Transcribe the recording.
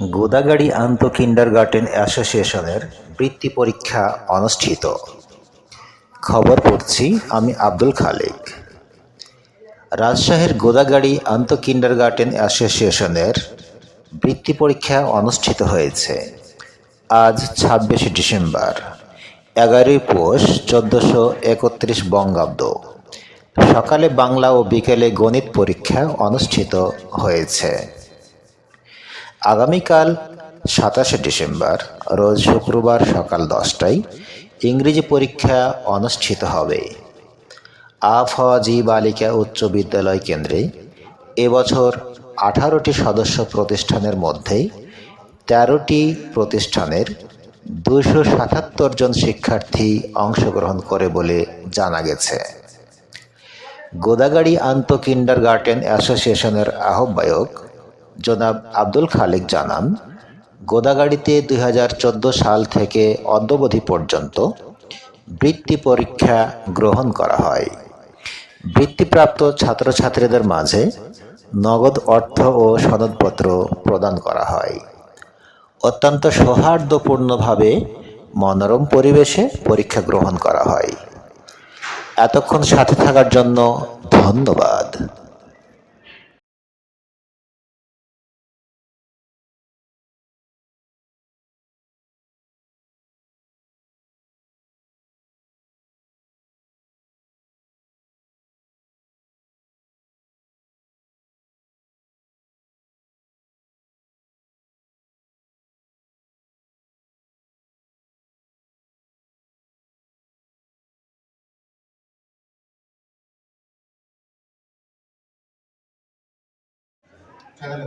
গোদাগাড়ি আন্ত কিন্ডারগার্টেন অ্যাসোসিয়েশনের বৃত্তি পরীক্ষা অনুষ্ঠিত। খবর পড়ছি আমি আব্দুল খালেক। রাজশাহীর গোদাগাড়ি আন্ত কিন্ডারগার্টেন অ্যাসোসিয়েশনের বৃত্তি পরীক্ষা অনুষ্ঠিত হয়েছে। আজ ছাব্বিশে ডিসেম্বর, এগারোই পৌষ চোদ্দোশো একত্রিশ বঙ্গাব্দ। সকালে বাংলা ও বিকেলে গণিত পরীক্ষা অনুষ্ঠিত হয়েছে। আগামীকাল সাতাশে ডিসেম্বর, রোজ শুক্রবার সকাল দশটায় ইংরেজি পরীক্ষা অনুষ্ঠিত হবে। আফজি বালিকা উচ্চ বিদ্যালয় কেন্দ্রে এবছর আঠারোটি সদস্য প্রতিষ্ঠানের মধ্যে তেরোটি প্রতিষ্ঠানের দুশো সাতাত্তর জন শিক্ষার্থী অংশগ্রহণ করে বলে জানা গেছে। গোদাগাড়ি আন্ত কিন্ডার গার্টেন অ্যাসোসিয়েশনের আহ্বায়ক জনাব আব্দুল খালেক জানান, গোদাগাড়িতে দু হাজার চোদ্দ সাল থেকে অদ্যবধি পর্যন্ত বৃত্তি পরীক্ষা গ্রহণ করা হয়। বৃত্তিপ্রাপ্ত ছাত্রছাত্রীদের মাঝে নগদ অর্থ ও সনদপত্র প্রদান করা হয়। অত্যন্ত সৌহার্দ্যপূর্ণভাবে মনোরম পরিবেশে পরীক্ষা গ্রহণ করা হয়। এতক্ষণ সাথে থাকার জন্য ধন্যবাদ। সেখানে